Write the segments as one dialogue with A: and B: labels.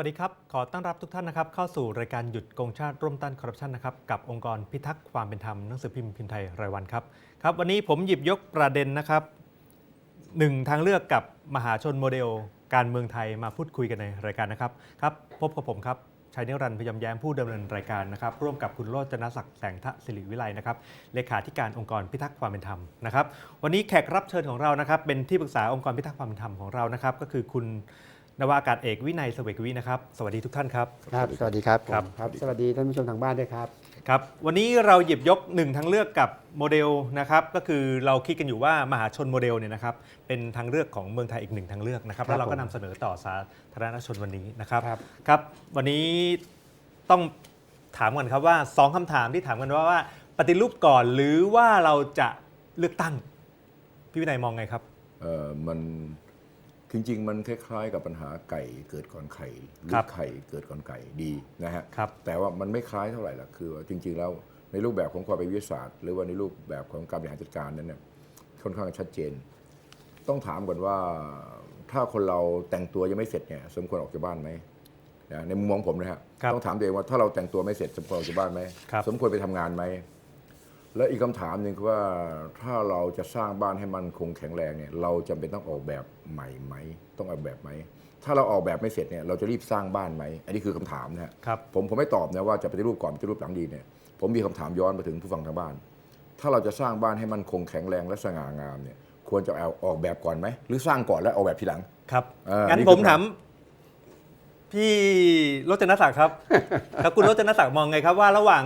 A: สวัสดีครับ ขอต้อนรับทุกท่านนะครับ เข้าสู่รายการหยุดโกงชาติร่วมต้านคอร์รัปชันนะครับ กับองค์กรพิทักษ์ความเป็นธรรมหนังสือพิมพ์พิมพ์ไทยรายวันครับ ครับ วันนี้ผมหยิบยกประเด็นนะครับหนึ่งทางเลือกกับมหาชนโมเดล การเมืองไทยมาพูดคุยกันในรายการนะครับครับ พบกับผมครับชัยนิรันดร์พยมแย้มผู้ดำเนินรายการนะครับ ร่วมกับคุณโรจนศักดิ์แสงทะศิริวิไลนะครับเลขาธิการองค์กรพิทักษ์ความเป็นธรรมนะครับ วันนี้แขกรับเชิญของเรานะครับ เป็นที่ปรึกษาองค์กรพิทักษ์ความเป็นธรรมของเรานะครับ ก็คือคุณ นวากาศเอกวินัยเสวกวินะครับ สวัสดีทุกท่านครับ
B: ครับ สวัสดีครับ
A: ครับ
B: ผมครับ สวัสดีท่านผู้ชมทางบ้านด้วยครับ
A: ครับ วันนี้เราหยิบยกหนึ่งทางเลือกกับโมเดลนะครับ ก็คือเราคิดกันอยู่ว่ามหาชนโมเดลเนี่ยนะครับ เป็นทางเลือกของเมืองไทยอีกหนึ่งทางเลือกนะครับ
B: ครับ
A: แล้วเราก็
B: ผม
A: นำเสนอต่อสาธารณชนวันนี้นะครับ
B: ครับ
A: ครับวันนี้ต้องถามกันครับว่าสองคำถามที่ถามกันว่าว่า ปฏิรูปก่อนหรือว่าเราจะเลือกตั้ง พี่วินัยมองไงครับ
C: เอ่อมัน จริงๆ มันคล้ายๆกับปัญหาไก่เกิดก่อนไข่หรื
A: ครั
C: อบไข่เกิดก่อนไก่ดีนะฮะ
A: ครับ
C: แต่ว่ามันไม่คล้ายเท่าไหร่ละคือว่าจริง ๆ แล้วในรูปแบบของความเป็นวิทยาศาสตร์ หรือว่าในรูปแบบของการบริหารจัดการนั้นเนี่ยค่อนข้างชัดเจน ต้องถามก่อนว่าถ้าคนเราแต่งตัวยังไม่เสร็จเนี่ยสมควรออกจากบ้านไหมนะในมุมมองผมนะฮะ
A: ครับ
C: ต้องถามตัวเองว่าถ้าเราแต่งตัวไม่เสร็จสมควรออกจากบ้านไหม
A: ครับ
C: สมควรไปทำงานไหม และอีกคำถามหนึ่งคือว่าถ้าเราจะสร้างบ้านให้มันคงแข็งแรงเนี่ยเราจำเป็นต้องออกแบบใหม่ไหมต้องออกแบบไหมถ้าเราออกแบบไม่เสร็จเนี่ยเราจะรีบสร้างบ้านไหมอันนี้คือคำถามนะฮะ
A: ครับ
C: ผมผมไม่ตอบนะว่าจะปฏิรูปก่อนปฏิรูปหลังดีเนี่ยผมมีคำถามย้อนมาถึงผู้ฟังทางบ้าน ถ้าเราจะสร้างบ้านให้มันคงแข็งแรงและสง่างามเนี่ยควรจะเอาออกแบบก่อนไหมหรือสร้างก่อนแล้วออกแบบทีหลัง
A: ครับ
C: เออ
A: งั้น
C: นี่
A: ผ
C: คือ
A: มถามพี่รจนศักดิ์ครับครับคุณรจนศักดิ์มองไงครับว่าระหว่าง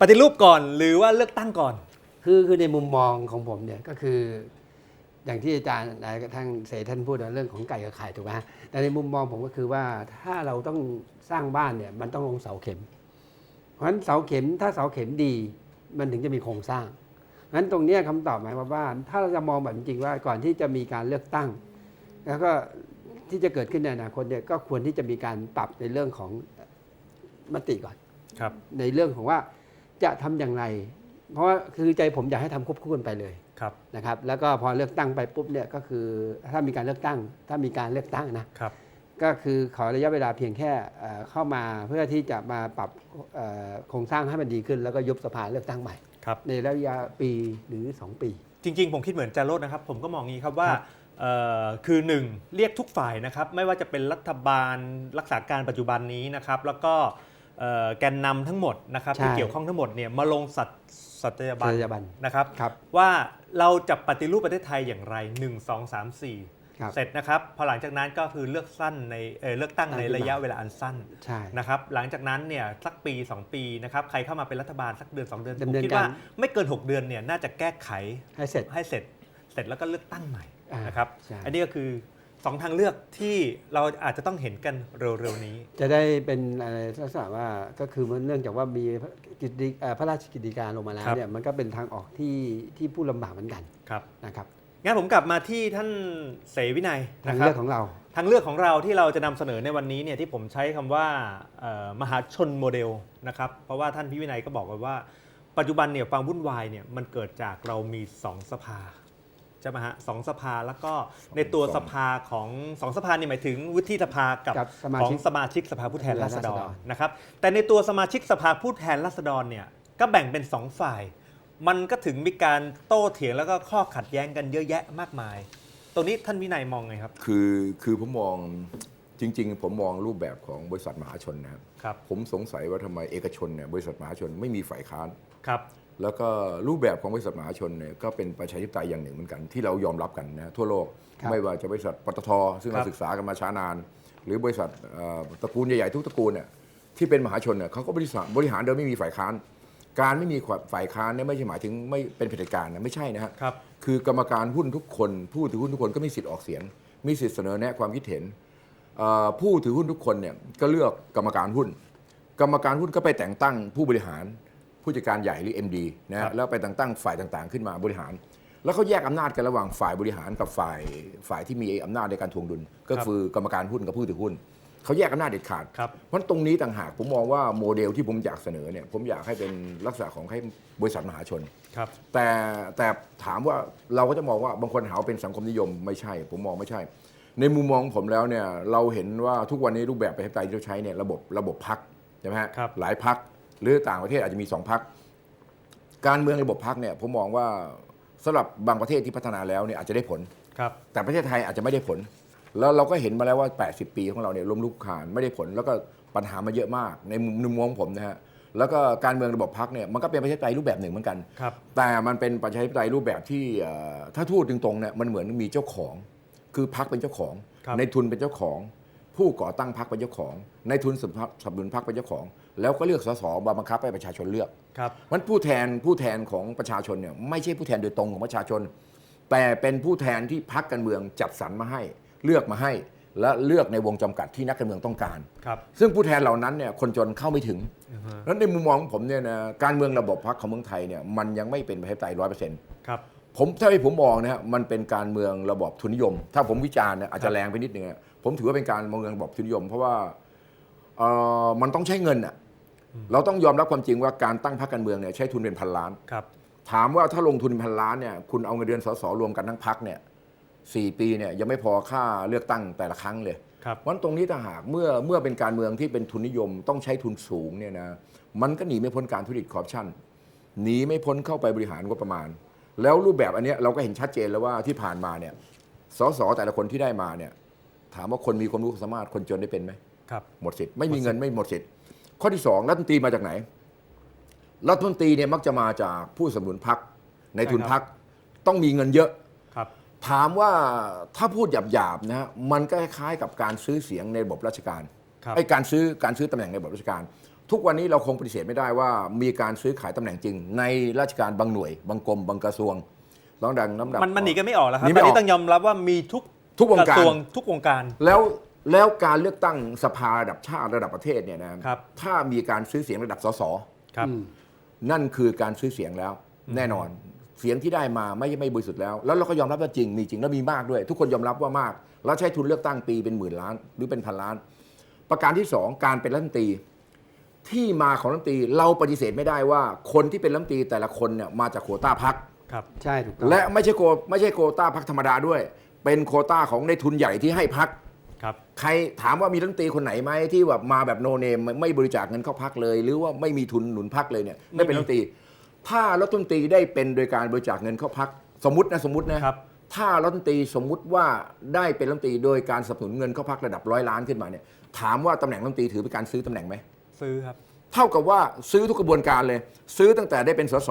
A: ปฏิรูปก่อนหรือว่าเลือกตั้งก่อน
B: คือคือในมุมมองของผมเนี่ยก็คือ อย่างที่อาจารย์นายทางเสท่านพูดนะเรื่องของไก่กับไข่ถูกไหมฮะแต่ในมุมมองผมก็คือว่าถ้าเราต้องสร้างบ้านเนี่ยมันต้องลงเสาเข็ม เพราะฉะนั้นเสาเข็มถ้าเสาเข็มดีมันถึงจะมีโครงสร้างงั้นตรงเนี้ยคำตอบหมายความว่า ถ้าเราจะมองแบบจริงๆว่าก่อนที่จะมีการเลือกตั้ง แล้วก็ที่จะเกิดขึ้นในอนาคตเนี่ยก็ควรที่จะมีการปรับในเรื่องของมติก่อน
A: ครับ
B: ในเรื่องของว่า จะทำอย่างไร เพราะว่าคือใจผมอยากให้ทำควบคู่กันไปเลย
A: ครับ
B: นะครับ แล้วก็พอเลือกตั้งไปปุ๊บเนี่ยก็คือถ้ามีการเลือกตั้ง ถ้ามีการเลือกตั้งนะครับก็คือขอระยะเวลาเพียงแค่เอ่อเข้ามาเพื่อที่จะมาปรับเอ่อโครงสร้างให้มันดีขึ้น แล้วก็ยุบสภาเลือกตั้งใหม่
A: ครับ
B: ในระยะปีหรือ 2 ปี
A: จริง ๆ ผมคิดเหมือนจาโรดนะครับ ผมก็มองงี้ครับว่า
B: ครับ
A: เอ่อคือหนึ่งเรียกทุกฝ่ายนะครับ ไม่ว่าจะเป็นรัฐบาลรักษาการปัจจุบันนี้นะครับ แล้วก็เอ่อ แกนนำทั้งหมดนะครับที่เกี่ยวข้องทั้งหมดเนี่ยมาลงสัตสัตยบัน
B: สัตยาบัน
A: นะครับ
B: ครับ
A: ว่าเราจะปฏิรูปประเทศไทยอย่างไร 1 2 3 4
B: ครับ
A: เสร็จนะครับพอหลังจากนั้นก็คือเลือกสั้นในเอ่อเลือกตั้งใน
B: ตั้งขึ้นมา
A: ระยะเวลาอันสั้น
B: ใช่
A: นะครับหลังจากนั้นเนี่ยสักปี 2 ปีนะครับใครเข้ามาเป็นรัฐบาลสักเดือน 2 เดือนผ
B: ดำ
A: ม
B: เนิน
A: คิด
B: การ
A: ว่าไม่เกิน 6 เดือนเนี่ยน่าจะแก้ไข
B: ให้เสร็จ
A: ให้เสร็จ เสร็จแล้วก็เลือกตั้งใหม่
B: อ่าน
A: นะครับ
B: ใช่
A: อันนี้ก็คือ 2ทางเลือกที่เราอาจจะต้องเห็นกันเร็วๆนี้
B: จะได้เป็นอะไรลักษณะว่าก็คือมันเนื่องจากว่ามีกิจดิเอ่อพระราชกิจการลงมาแล้ว
A: ครับ
B: เนี่ยมันก็เป็นทางออกที่ที่ผู้ลำบากเหมือนกัน
A: ครับ
B: นะครับ
A: งั้นผมกลับมาที่ท่านเสวินัย
B: ทาง
A: นะครั
B: เลื
A: บ
B: อกของเรา
A: ทางเลือกของเราที่เราจะนำเสนอในวันนี้เนี่ยที่ผมใช้คำว่าเอ่อมหาชนโมเดลนะครับเพราะว่าท่านพิวินัยก็บอกไว้ว่า ปัจจุบันเนี่ยความวุ่นวายเนี่ยมันเกิดจากเรามี 2 สภา ใช่ไหมฮะสองสภาแล้วก็ในตัว
C: สอง
A: สภาของสองสภานี่หมายถึงวุฒิสภากับ
B: กับสมา
A: ของ
B: ชิก
A: สมาชิกสภาผู้แทนราษฎ
B: ราษฎ
A: ร
B: ร
A: นะครับแต่ในตัวสมาชิกสภาผู้แทนราษฎรเนี่ยก็แบ่งเป็นสองฝ่าย มันก็ถึงมีการโต้เถียงแล้วก็ข้อขัดแย้งกันเยอะแยะมากมาย ตรงนี้ท่านวินัยมองไงครับ
C: คือคือผมมองจริง ๆ ผมมองรูปแบบของบริษัทมหาชนนะครับ
A: ครับ
C: ผมสงสัยว่าทำไมเอกชนเนี่ยบริษัทมหาชนไม่มีฝ่ายค้าน
A: ครับ
C: แล้วก็รูปแบบของบริษัทมหาชนเนี่ยก็เป็นประชาธิปไตยอย่างหนึ่งเหมือนกัน ที่เรายอมรับกันนะทั่วโลก
B: ครับ
C: ไม่ว่าจะบริษัทปตท ซึ่ง
A: ครั
C: เรา
A: บ
C: ศึกษากันมาช้านาน หรือบริษัทเอ่อตระกูลใหญ่ๆทุกตระกูลเนี่ยที่เป็นมหาชนเนี่ยเขาก็บริษัทบริหารโดยไม่มีฝ่ายค้าน การไม่มีฝ่ายค้านเนี่ยไม่ใช่หมายถึงไม่เป็นเผด็จการนะไม่ใช่นะฮะ
A: ครับ
C: คือกรรมการหุ้นทุกคน ผู้ถือหุ้นทุกคนก็มีสิทธิ์ออกเสียง มีสิทธิ์เสนอแนะความคิดเห็นเอ่อผู้ถือหุ้นทุกคนเนี่ยก็เลือกกรรมการหุ้น กรรมการหุ้นก็ไปแต่งตั้งผู้บริหาร ผู้จัดการใหญ่หรือ MD นะ
A: ครั
C: ฮะ
A: บ
C: แล้วไปแต่งตั้งฝ่ายต่างๆ ขึ้นมาบริหาร แล้วเขาแยกอำนาจกันระหว่างฝ่ายบริหารกับฝ่ายฝ่ายที่มีอำนาจในการทวงดุล ก็คือกรรมการหุ้นกับผู้ถือหุ้นเขาแยกอำนาจเด็ดขาด
A: ครับ
C: เพราะตรงนี้ต่างหากผมมองว่าโมเดลที่ผมอยากเสนอเนี่ยผมอยากให้เป็นลักษณะของให้บริษัทมหาชน
A: ครับ
C: แต่แต่ถามว่าเราก็จะมองว่าบางคนหาว่าเป็นสังคมนิยมไม่ใช่ ผมมองไม่ใช่ ในมุมมองของผมแล้วเนี่ยเราเห็นว่าทุกวันนี้รูปแบบประชาธิปไตยที่เราใช้เนี่ยระบบระบบพักใช่ไหมฮะ
A: ครับ
C: หลายพัก หรือต่างประเทศอาจจะมีสองพักการเมืองระบบพักเนี่ยผมมองว่าสำหรับบางประเทศที่พัฒนาแล้วเนี่ยอาจจะได้ผล
A: ครับ
C: แต่ประเทศไทยอาจจะไม่ได้ผล แล้วเราก็เห็นมาแล้วว่า 80 ปีของเราเนี่ยล้มลุกคลานไม่ได้ผล แล้วก็ปัญหามาเยอะมากในมุมในมุมมองของผมนะฮะแล้วก็การเมืองระบบพักเนี่ยมันก็เป็นประชาธิปไตยรูปแบบหนึ่งเหมือนกัน
A: ครับ
C: แต่มันเป็นประชาธิปไตยรูปแบบที่เอ่อถ้าพูดตรงๆเนี่ยมันเหมือนมีเจ้าของ คือพักเป็นเจ้าของ
A: ครับ
C: ในทุนเป็นเจ้าของ ผู้ก่อตั้งพักเป็นเจ้าของ ในทุนสนับสนุนพักเป็นเจ้าของ แล้วก็เลือกสสมาบังคับให้ประชาชนเลือก
A: ครับ
C: มันผู้แทนผู้แทนของประชาชนเนี่ยไม่ใช่ผู้แทนโดยตรงของประชาชน แต่เป็นผู้แทนที่พักการเมืองจัดสรรมาให้ เลือกมาให้ และเลือกในวงจำกัดที่นักการเมืองต้องการ
A: ครับ
C: ซึ่งผู้แทนเหล่านั้นเนี่ยคนจนเข้าไม่ถึง
A: อือฮะ
C: นั้นในมุมมองของผมเนี่ยนะการเมืองระบบพักของเมืองไทยเนี่ยมันยังไม่เป็นประชาธิปไตยร้อยเปอร์เซ็นต์
A: ครับ
C: ผมถ้าให้ผมมองนะฮะมันเป็นการเมืองระบอบทุนนิยม ถ้าผมวิจารณ์เนี่ยอาจจะแรงไปนิดนึงอะผมถือว่าเป็นการเมืองระบอบทุนนิยม เพราะว่า เอ่อมันต้องใช้เงินอะเราต้องยอมรับความจริงว่าการตั้งพรรคการเมืองเนี่ยใช้ทุนเป็นพันล้าน
A: ครับ
C: ถามว่าถ้าลงทุนพันล้านเนี่ยคุณเอาเงินเดือนสสรวมกันทั้งพักเนี่ยสี่ปีเนี่ยยังไม่พอค่าเลือกตั้งแต่ละครั้งเลย
A: ครับ
C: เพราะฉะนั้นตรงนี้ถ้าหากเมื่อเมื่อเป็นการเมืองที่เป็นทุนนิยมต้องใช้ทุนสูงเนี่ยนะมันก็หนีไม่พ้นการทุจริตคอร์รัปชันหนีไม่พ้นเข้าไปบริหารงบประมาณ แล้วรูปแบบอันเนี้ยเราก็เห็นชัดเจนแล้วว่าที่ผ่านมาเนี่ยสสแต่ละคนที่ได้มาเนี่ยถามว่าคนมีความรู้ความสามารถคนจนได้เป็นไหม
A: ครับ
C: หมดสิทธิ์ไม่มีเงินไม่หมดสิทธิ์ข้อที่สองรัฐมนตรีมาจากไหน รัฐมนตรีเนี่ยมักจะมาจากผู้สนับสนุนพักในทุน
A: ใช่ครับ
C: พักต้องมีเงินเยอะ
A: ครับ
C: ถามว่าถ้าพูดหยาบๆนะฮะมันก็คล้ายๆกับการซื้อเสียงในระบบราชการ
A: ครับ
C: ไอ้การซื้อการซื้อตำแหน่งในระบบราชการ ทุกวันนี้เราคงปฏิเสธไม่ได้ว่า มีการซื้อขายตำแหน่งจริง ในราชการบางหน่วย บางกรมบางกระทรวงลองดังน้ำดับ
A: มันมันหนีกันไม่ออกแล้วครับ
C: หนี
A: ต
C: ไม่
A: อน
C: ออก
A: นี้ต้องยอมรับว่ามีทุก
C: ทุกวงการ
A: ระทรวงทุกวงการ
C: แล้ว แล้วการเลือกตั้งสภาระดับชาติระดับประเทศเนี่ยนะครับ ถ้ามีการซื้อเสียงระดับสส
A: ครับ
B: อืม
C: นั่นคือการซื้อเสียงแล้ว แน่นอน เสียงที่ได้มาไม่ไม่บริสุทธิ์แล้ว แล้วเราก็ยอมรับว่าจริงมีจริงแล้วมีมากด้วย ทุกคนยอมรับว่ามาก แล้วใช้ทุนเลือกตั้งปีเป็นหมื่นล้าน หรือเป็นพันล้าน ประการที่สองการเป็นรัฐมนตรีที่มาของรัฐมนตรีเราปฏิเสธไม่ได้ว่าคนที่เป็นรัฐมนตรีแต่ละคนเนี่ยมาจากโควต้าพัก
A: ครับ
B: ใช่ถูกต้อง
C: และไม่ใช่โคไม่ใช่โควต้าพักธรรมดาด้วย เป็นโควต้าของในทุนใหญ่ที่ให้พัก
A: ครับ
C: ใครถามว่ามีรัฐมนตรีคนไหนไหมที่แบบมาแบบโนเนมไม่บริจาคเงินเข้าพักเลย หรือว่าไม่มีทุนหนุนพักเลยเนี่ยได้เป็นรัฐมนตรี ถ้ารัฐมนตรีได้เป็นโดยการบริจาคเงินเข้าพักสมมตินะสมมตินะครับ ถ้ารัฐมนตรีสมมุติว่าได้เป็นรัฐมนตรีโดยการสนับสนุนเงินเข้าพักระดับร้อยล้านขึ้นมาเนี่ยถามว่าตำแหน่งรัฐมนตรีถือเป็นการซื้อตำแหน่งไหม
A: ซื้อครับ
C: เท่ากับว่าซื้อทุกกระบวนการเลย ซื้อตั้งแต่ได้เป็นสส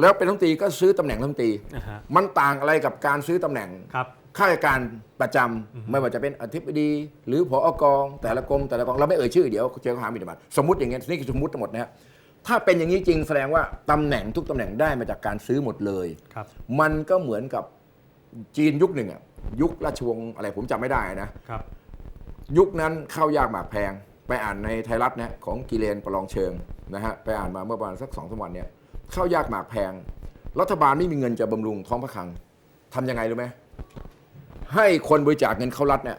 C: แล้วเป็นรัฐมนตรีก็ซื้อตำแหน่งรัฐมนตรี
A: อ่าฮะ
C: มันต่างอะไรกับการซื้อตำแหน่ง
A: ครับ
C: ข้าราชการประจำไม่ว่าจะเป็นอธิบดี หรือผอกอง แต่ละกรมแต่ละกองเราไม่เอ่ยชื่อเดี๋ยวเจอข้อหาหมิ่นประมาทสมมติอย่างเงี้ยนี่คือสมมติทั้งหมดนะฮะถ้าเป็นอย่างนี้จริงแสดงว่าตำแหน่งทุกตำแหน่งได้มาจากการซื้อหมดเลย
A: ครับ
C: มันก็เหมือนกับจีนยุคหนึ่งอะยุคราชวงศ์อะไรผมจำไม่ได้นะ
A: ครับ
C: ยุคนั้นข้าวยากหมากแพง ไปอ่านในไทยรัฐนะของกิเลนประลองเชิงนะฮะไปอ่านมาเมื่อประมาณสักสองสามวันเนี่ยข้าวยากหมากแพง รัฐบาลไม่มีเงินจะบำรุงท้องพระคลังทำยังไงรู้ไหม ให้คนบริจาคเงินเข้ารัฐเนี่ย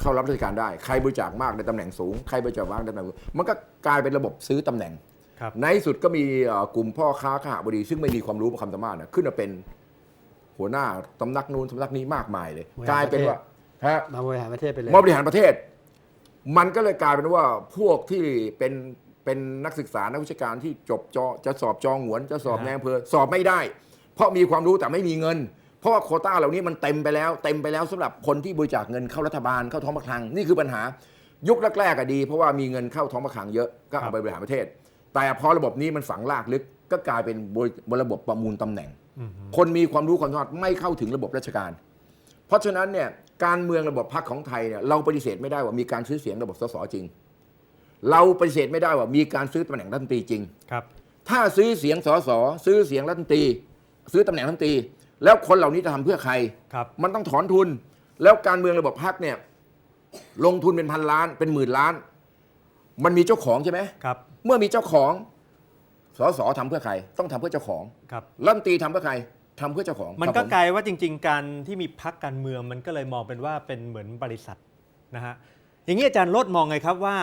C: เข้ารับราชการได้ ใครบริจาคมากในตำแหน่งสูง ใครบริจาคมากในตำแหน่งสูงมันก็กลายเป็นระบบซื้อตำแหน่ง
A: ครับ
C: ในที่สุดก็มีเอ่อกลุ่มพ่อค้าข้าหบดี ซึ่งไม่มีความรู้ความสามารถนะขึ้นมาเป็นหัวหน้าตำนักนู้นตำนักนี้มากมายเลย
B: บริหาร
C: กลายเป็นว่าฮะ
B: มาบริหารประเทศไปเลย
C: มาบริหารประเทศ มันก็เลยกลายเป็นว่าพวกที่เป็นเป็นนักศึกษานักวิชาการที่จบจอจะสอบจองหวนจะสอบ
A: อ่า
C: ในอำเภอสอบไม่ได้ เพราะมีความรู้แต่ไม่มีเงิน เพราะว่าโควต้าเหล่านี้มันเต็มไปแล้ว เต็มไปแล้วสำหรับคนที่บริจาคเงินเข้ารัฐบาลเข้าท้องประคลังนี่คือปัญหายุคแรกๆก็ดี เพราะว่ามีเงินเข้าท้องประคลังเยอะก็เอาไปบริหารประเทศ แต่พอระบบนี้มันฝังลากลึกก็กลายเป็นบริระบบประมูลตำแหน่ง
A: อืม
C: คนมีความรู้ความสามารถไม่เข้าถึงระบบราชการ เพราะฉะนั้นเนี่ยการเมืองระบบพรรคของไทยเนี่ยเราปฏิเสธไม่ได้ว่ามีการซื้อเสียงระบบสสจริง เราปฏิเสธไม่ได้ว่ามีการซื้อตำแหน่งรัฐมนตรีจริง
A: ครับ
C: ถ้าซื้อเสียงสสซื้อเสียงรัฐมนตรี ซื้อตำแหน่งรัฐมนตรี แล้วคนเหล่านี้จะทำเพื่อใคร
A: ครับ
C: มันต้องถอนทุน แล้วการเมืองระบบพรรคเนี่ย ลงทุนเป็นพันล้านเป็นหมื่นล้าน มันมีเจ้าของใช่ไหม
A: ครับ
C: เมื่อมีเจ้าของ สสทำเพื่อใคร ต้องทำเพื่อเจ้าของ
A: ครับ
C: รัฐมนตรีทำเพื่อใครทำเพื่อเจ้าของ
A: มัน
C: ครับ
A: ก็
C: ผ
A: กลายว่าจริง ๆ การที่มีพักการเมืองมันก็เลยมองเป็นว่าเป็นเหมือนบริษัทนะฮะอย่างนี้อาจารย์โลดมองไงครับว่า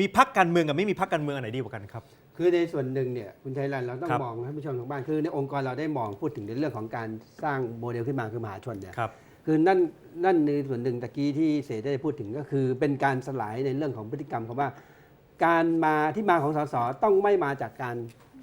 A: มีพักการเมืองกับไม่มีพักการเมืองอันไหนดีกว่ากันครับ
B: คือในส่วนหนึ่งเนี่ยคุณชัยรันเราต้อง
A: ครับ
B: มองให้ผู้ชมทางบ้านคือในองค์กรเราได้มองพูดถึงในเรื่องของการสร้างโมเดลขึ้นมาคือมหาชนเนี่ย
A: ครับ
B: คือนั่นนั่นในส่วนหนึ่งตะกี้ที่เสได้พูดถึงก็คือ เป็นการสลายในเรื่องของพฤติกรรมคำว่า การมาที่มาของสสต้องไม่มาจากการ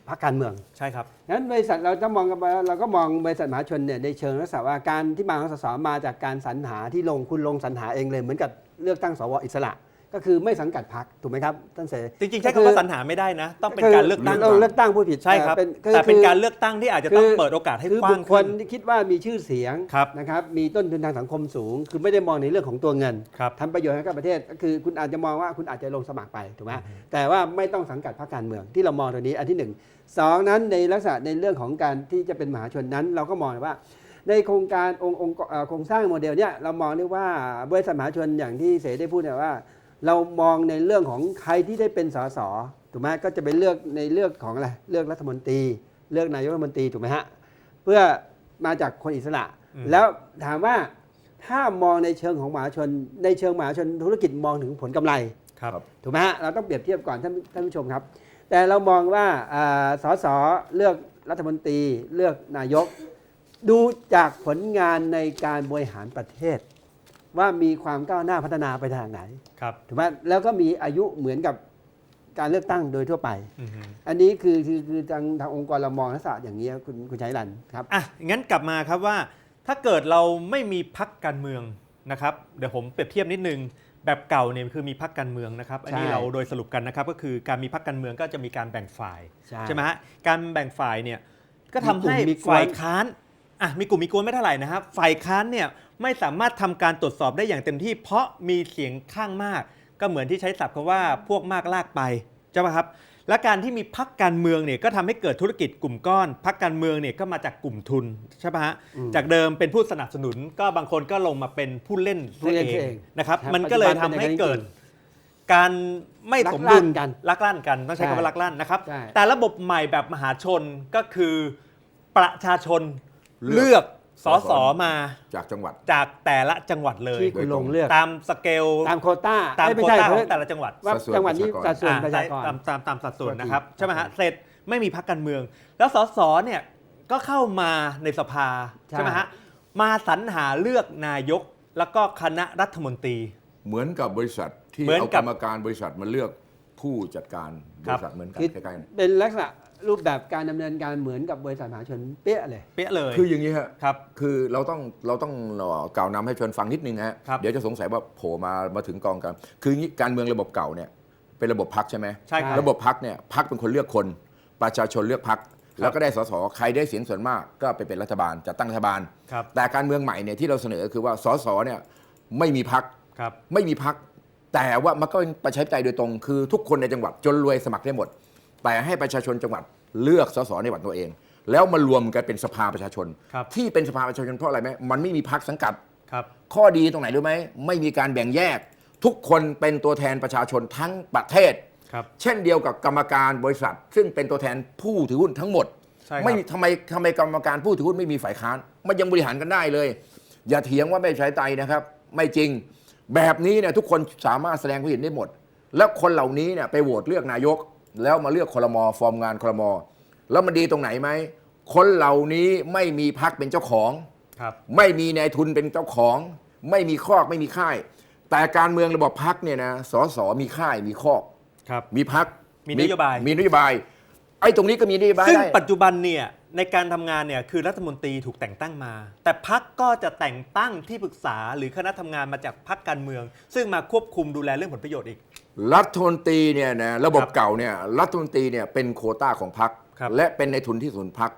B: พักการเมือง
A: ใช่ครับ
B: นั้นบริษัทเราจะมองกันไปเราก็มองบริษัทมหาชนเนี่ยในเชิงลักษณะว่าการที่มาของสสมาจากการสรรหาที่ลงคุณลงสรรหาเองเลยเหมือนกับเลือกตั้งสวอิสระ ก็คือไม่สังกัดพรรคถูกไหมครับท่านเส
A: จริงๆใช้คำว่าสรรหาไม่ได้นะ ต้องเป็นการเลือกตั้ง
B: เลือกตั้งผู้ผิด
A: ใช่ครับ
B: อ่อ
A: แต่เป็น
B: คือ
A: การเลือกตั้งที่อาจจะต้อง
B: คือ
A: เปิดโอกาสให้
B: คือก
A: ว้า
B: บุ
A: ง
B: คคล
A: ขึ้น
B: ที่คิดว่ามีชื่อเสียง
A: ครับ
B: นะครับมีต้นทุนทางสังคมสูง คือไม่ได้มองในเรื่องของตัวเงิน
A: ครับ
B: ทำประโยชน์ให้กับประเทศก็คือคุณอาจจะมองว่าคุณอาจจะลงสมัครไปถูกไหมแต่ว่าไม่ต้องสังกัดพรรคการเมืองที่เรามองตรงนี้อันที่หนึ่งสองนั้นในลักษณะในเรื่องของการที่จะเป็นมหาชนนั้น เราก็มองว่าในโครงการองค์องค์เอ่อโครงสร้างโมเดลเนี่ยเรามองได้ว่าบริษัทมหาชนอย่างที่เสได้พูดเนี่ยว่า เรามองในเรื่องของใครที่ได้เป็นสสถูกไหมก็จะเป็นเลือกในเลือกของอะไรเลือกรัฐมนตรี เลือกนายกรัฐมนตรีถูกไหมฮะเพื่อมาจากคนอิสระ
A: อืม
B: แล้วถามว่าถ้ามองในเชิงของมหาชน ในเชิงมหาชนธุรกิจมองถึงผลกำไร
A: ครับ
B: ถูกไหมฮะเราต้องเปรียบเทียบก่อนท่านท่านผู้ชมครับ แต่เรามองว่าอ่าสสเลือกรัฐมนตรีเลือกนายก ดูจากผลงานในการบริหารประเทศ ว่ามีความก้าวหน้าพัฒนาไปทางไหน
A: ครับ
B: ถูกไหมแล้วก็มีอายุเหมือนกับการเลือกตั้งโดยทั่วไป
A: อือฮึ
B: อันนี้คือคือคือทางทางองค์กรเรามองลักษณะอย่างนี้ยคุณคุณชัยรันครับ
A: อะงั้นกลับมาครับว่า ถ้าเกิดเราไม่มีพักการเมืองนะครับ เดี๋ยวผมเปรียบเทียบนิดนึงแบบเก่าเนี่ยคือมีพักการเมืองนะครับ อันนี้
B: ใช่
A: เราโดยสรุปกันนะครับก็คือการมีพักการเมืองก็จะมีการแบ่งฝ่าย
B: ใช่
A: ใช่ไหมฮะการแบ่งฝ่ายเนี่ยก็ทำให้
B: มีกลุ่มมีกวน
A: ฝ่ายค้าน อะมีกลุ่มมีกวนไม่เท่าไหร่นะครับ ฝ่ายค้านเนี่ยไม่สามารถทำการตรวจสอบได้อย่างเต็มที่ เพราะมีเสียงข้างมาก ก็เหมือนที่ใช้ศัพท์คำว่าพวกมากลากไปใช่ไหมครับ และการที่มีพักการเมืองเนี่ยก็ทำให้เกิดธุรกิจกลุ่มก้อนพักการเมืองเนี่ยก็มาจากกลุ่มทุนใช่ไหมฮะ
B: อืม
A: จากเดิมเป็นผู้สนับสนุน ก็บางคนก็ลงมาเป็นผู้เล่น
B: ผู้เล่น
A: ซะ
B: เอง
A: นะครับ
B: ครับ
A: มันก็เลยทำให้เกิด การไม่สมดุล
B: ลักลั่นกัน
A: ลักลั่นกันต้องใช้
B: ใช่
A: คำว่าลักลั่นนะครับ
B: ใช่
A: แต่ระบบใหม่แบบมหาชนก็คือประชาชน
C: เลือก
A: เลือกส
C: ส
A: ส
C: ส
A: มา
C: จากจังหวัด
A: จากแต่ละจังหวัดเลย
B: ที่คุณลงเลือก
A: ตามสเกล
B: ตามโควต้า
A: ตาม
B: เอ้ย
A: โคว
B: ไใช่
A: ต้าข
B: เพื่
A: องแต่ละจังหวัด
B: ว่า
C: สัดส่วน
B: จังหวัดนี้
C: ประชากร
B: สัดส่วน
A: อ่า
B: ประชากร
A: ตามตามตามสัดส่วน
B: โทษที
A: นะครับใช่ไหมฮะ
B: โอเค
A: เสร็จไม่มีพักการเมือง แล้วสสเนี่ยก็เข้ามาในสภา
B: ใช่
A: ใช่ไหมฮะมาสรรหาเลือกนายกแล้วก็คณะรัฐมนตรี
C: เหมือนกับบริษัทที่
A: เหมือน
C: เอา
A: กั
C: ก
A: บ
C: รรมการบริษัทมาเลือก ผู้จัดการบ
A: ครับ
C: ริษัทเหมือนกัน
B: คือ
C: ใกล้ๆกัน
B: เป็นลักษณะรูปแบบการดำเนินการเหมือนกับบริษัทมหาชนเปี้ยเลย
A: เป๊ะเลย
C: คืออย่างนี้ฮะ
A: ครับ
C: คือเราต้องเราต้องเอ่อกล่าวนำให้ชนฟังนิดนึงนะฮะ
A: ครับ
C: เดี๋ยวจะสงสัยว่าโผล่มามาถึงกองกันคืออย่างนี้การเมืองระบบเก่าเนี่ยเป็นระบบพักใช่ไหม
A: ใช่ครับ
C: ระบบพักเนี่ยพักเป็นคนเลือกคน ประชาชนเลือกพัก แล้วก็ได้สสใครได้เสียงส่วนมากก็ไปเป็นรัฐบาลจัดตั้งรัฐบาล
A: ครับ
C: แต่การเมืองใหม่เนี่ยที่เราเสนอคือว่าสสเนี่ยไม่มีพัก
A: ครับ
C: ไม่มีพัก แต่ว่ามันก็เป็นประชาธิปไตยโดยตรงคือทุกคนในจังหวัดจนรวยสมัครได้หมด แต่ให้ประชาชนจังหวัดเลือกสสในจังหวัดตัวเอง แล้วมารวมกันเป็นสภาประชาชน
A: ครับ
C: ที่เป็นสภาประชาชนเพราะอะไรไหมมันไม่มีพักสังกัด
A: ครับ
C: ข้อดีตรงไหนรู้ไหมไม่มีการแบ่งแยก ทุกคนเป็นตัวแทนประชาชนทั้งประเทศ
A: ครับ
C: เช่นเดียวกับกรรมการบริษัท ซึ่งเป็นตัวแทนผู้ถือหุ้นทั้งหมด
A: ใช่ครับ
C: ไม่มีทำไมทำไมกรรมการผู้ถือหุ้นไม่มีฝ่ายค้าน มันยังบริหารกันได้เลย อย่าเถียงว่าไม่ใช้ไตยนะครับ ไม่จริง แบบนี้เนี่ยทุกคนสามารถแสดงความเห็นได้หมด แล้วคนเหล่านี้เนี่ยไปโหวตเลือกนายก แล้วมาเลือกคลมฟอร์มงานคลมแล้วมันดีตรงไหนไหมคนเหล่านี้ไม่มีพักเป็นเจ้าของ
A: ครับ
C: ไม่มีนายทุนเป็นเจ้าของ ไม่มีคอกไม่มีค่าย แต่การเมืองระบบพักเนี่ยนะสสมีค่ายมีคอก
A: ครับ
C: มีพัก
A: มีนโยบาย
C: มีนโยบาย ไอ้ตรงนี้ก็มีนโยบาย
A: ซึ่ง
C: ได้
A: ปัจจุบันเนี่ย ในการทำงานเนี่ยคือรัฐมนตรีถูกแต่งตั้งมา แต่พักก็จะแต่งตั้งที่ปรึกษาหรือคณะทำงานมาจากพักการเมือง ซึ่งมาควบคุมดูแลเรื่องผลประโยชน์อีก
C: รัฐมนตรีเนี่ยนะระบบ
A: ครับ
C: เก่าเนี่ยรัฐมนตรีเนี่ยเป็นโควต้าของพัก
A: ครับ
C: และเป็นในทุนที่ศูนย์พัก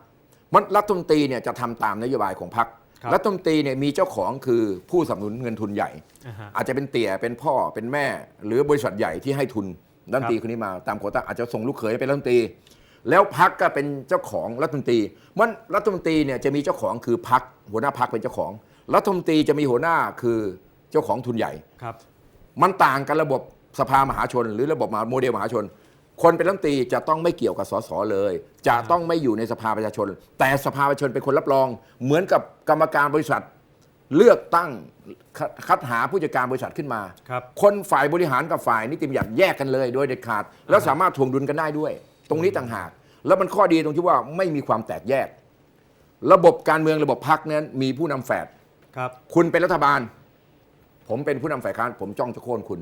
C: มันรัฐมนตรีเนี่ยจะทำตามนโยบายของพัก
A: ครับ
C: รัฐมนตรีเนี่ยมีเจ้าของคือผู้สนับสนุนเงินทุนใหญ่
A: อ่าฮะ
C: อาจจะเป็นเตี่ยเป็นพ่อเป็นแม่ หรือ บริษัทใหญ่ที่ให้ทุนรัฐมนตรี
A: ครับ
C: คนนี้มาตามโควต้าอาจจะส่งลูกเขยเป็นรัฐมนตรี แล้วพักก็เป็นเจ้าของรัฐมนตรีมันรัฐมนตรีเนี่ยจะมีเจ้าของคือพักหัวหน้าพักเป็นเจ้าของ รัฐมนตรีจะมีหัวหน้าคือเจ้าของทุนใหญ่
A: ครับ
C: มันต่างกันระบบสภามหาชน หรือระบบโมเดลมหาชน คนเป็นรัฐมนตรีจะต้องไม่เกี่ยวกับสสเลย จะต้องไม่อยู่ในสภาประชาชน แต่สภาประชาชนเป็นคนรับรอง เหมือนกับกรรมการบริษัทเลือกตั้งคคัดหาผู้จัดการบริษัทขึ้นมา
A: ครับ
C: คนฝ่ายบริหารกับฝ่ายนิติบัญญัติแยกกันเลยโดยเด็ดขาด แล้วสามารถทวงดุลกันได้ด้วย ตรงนี้ต่างหาก แล้วมันข้อดีตรงที่ว่าไม่มีความแตกแยก ระบบการเมืองระบบพักนั้นมีผู้นำแฝด
A: ครับ
C: คุณเป็นรัฐบาล ผมเป็นผู้นำฝ่ายค้านผมจ้องจะโค่นคุณ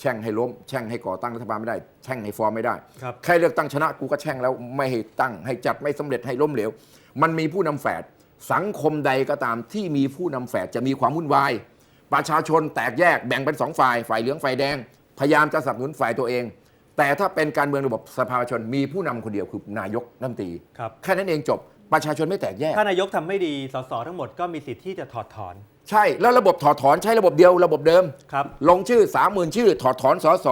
C: แช่งให้ล้ม แช่งให้ก่อตั้งรัฐบาลไม่ได้ แช่งให้ฟอร์มไม่ได้
A: ครับ
C: แค่เลือกตั้งชนะกูก็แช่งแล้วไม่ให้ตั้ง ให้จัดไม่สำเร็จให้ล้มเหลว มันมีผู้นำแฝดสังคมใดก็ตามที่มีผู้นำแฝดจะมีความวุ่นวายประชาชนแตกแยกแบ่งเป็นสองฝ่ายฝ่ายเหลืองฝ่ายแดง พยายามจะสนับสนุนฝ่ายตัวเอง แต่ถ้าเป็นการเมืองระบบสภาชนมีผู้นำคนเดียวคือนายกรัฐมนตรี
A: ครับ
C: แค่นั้นเองจบประชาชนไม่แตกแยก
A: ถ้านายกทำไม่ดีสสทั้งหมดก็มีสิทธิ์ที่จะถอดถอน
C: ใช่แล้วระบบถอดถอนใช้ระบบเดียวระบบเดิม
A: ครับ
C: ลงชื่อ 30,000 ชื่อ ถอดถอนสส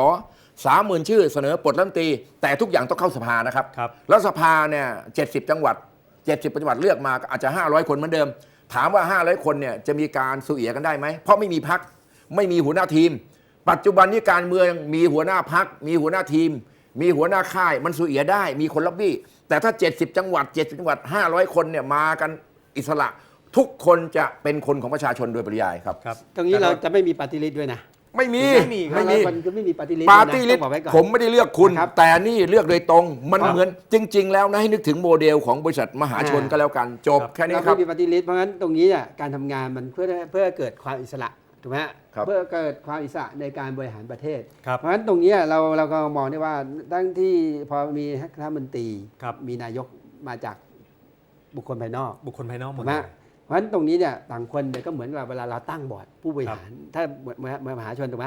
C: สามหมื่นชื่อเสนอปลดรัฐมนตรี แต่ทุกอย่างต้องเข้าสภานะครับ
A: ครับ
C: แล้วสภาเนี่ยเจ็ดสิบจังหวัด70จังหวัดเลือกมาก็อาจจะ 500 คนเหมือนเดิม ถามว่า 500 คนเนี่ยจะมีการสุเอียกันได้ไหม เพราะไม่มีพักไม่มีหัวหน้าทีม ปัจจุบันนี้การเมืองมีหัวหน้าพัก มีหัวหน้าทีม มีหัวหน้าค่าย มันสุเอียได้ มีคนล็อบบี้ แต่ถ้า 70 จังหวัด 70 จังหวัด 500 คนเนี่ยมากันอิสระ ทุกคนจะเป็นคนของประชาชนโดยปริยายครับ
A: ครับ
B: ตรงนี้เราจะไม่มีปฏิริษด้วยนะ
C: ไม่มี
A: ไม่มีครับ
C: ไม่มี
B: มันก็ไม่มีปฏิริษ
C: ปาร์ตี้ลิส
B: บอกไว้ก่อน
C: ผมไม่ได้เลือกคุณ
B: ครับ
C: แต่นี่เลือกโดยตรง มัน
A: ครับ
C: เหมือนจริง ๆ แล้วนะให้นึกถึงโมเดลของบริษัทมหาชน
B: อ่า
C: ก็แล้วกันจบ
A: ครับ
C: แค่นี้
B: เรา
C: ครับ
B: ไม่มีปฏิริษเพราะฉะนั้นตรงนี้เนี่ยการทำงานมันเพื่อเพื่อเกิดความอิสระถูกไหมฮะ
C: ครับ
B: เพื่อเกิดความอิสระในการบริหารประเทศ
A: ครับ
B: เพราะฉะนั้นตรงเนี้ยเราเราก็มองได้ว่าตั้งที่พอมีรัฐมนตรี
A: ครับ
B: มีนายกมาจากบุคคลภายนอก
A: บุคคลภายนอกหม
B: ถู
A: ด
B: กไหม
A: เลย
B: เพราะฉะนั้นตรงนี้เนี่ยต่างคนเนี่ยก็เหมือนกับเวลาเราตั้งบอร์ดผู้บริหาร ถ้าเหมือนเหมือนเหมือนมหาชนถูกไหม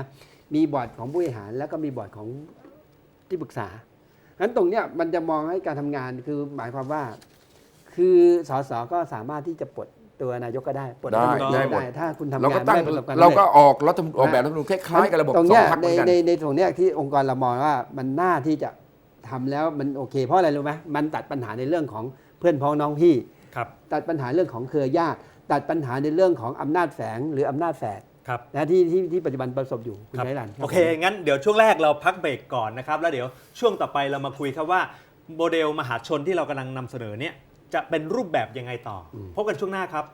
B: มีบอร์ดของผู้บริหารแล้วก็มีบอร์ดของที่ปรึกษาเพราะฉะนั้นตรงเนี้ยมันจะมองให้การทำงานคือหมายความว่า คือสสก็สามารถที่จะปลด ตัวนายกก็ได้ปลด
C: ได้
B: รัฐมนตรี
C: ได้หมด
B: ถ้าคุณทำ
C: เรา
B: งา
C: ก็
B: น
C: ตั้ง
B: ไม่ประสบความสำ
C: เรา
B: เร็จ
C: ก็ออกรัฐธรรมนูญออกแบบรัฐธรรมนูญคล้ายๆกับระบบ
B: ตรง
C: สอ
B: เนี้
C: ง
B: ย
C: พรรคเห
B: ใน
C: มือนกัน
B: ในในตรงเนี้ยที่องค์กรเรามองว่ามันน่าที่จะทำแล้วมันโอเค เพราะอะไรรู้ไหมมันตัดปัญหาในเรื่องของเพื่อนพ้องน้องพี่
A: ครับ
B: ตัดปัญหาเรื่องของเครือญาติ ตัดปัญหาในเรื่องของอำนาจแฝงหรืออำนาจแฝด
A: ครับ
B: นะที่ที่ที่ปัจจุบันประสบอยู่คุณ
A: ครับ
B: ไพรันรับ
A: โอเคงั้นเดี๋ยวช่วงแรกเราพักเบรกก่อนนะครับ แล้วเดี๋ยวช่วงต่อไปเรามาคุยครับว่าโมเดลมหาชนที่เรากำลังนำเสนอเนี่ย จะเป็นรูปแบบยังไงต่ออพบกันช่วงหน้าครับ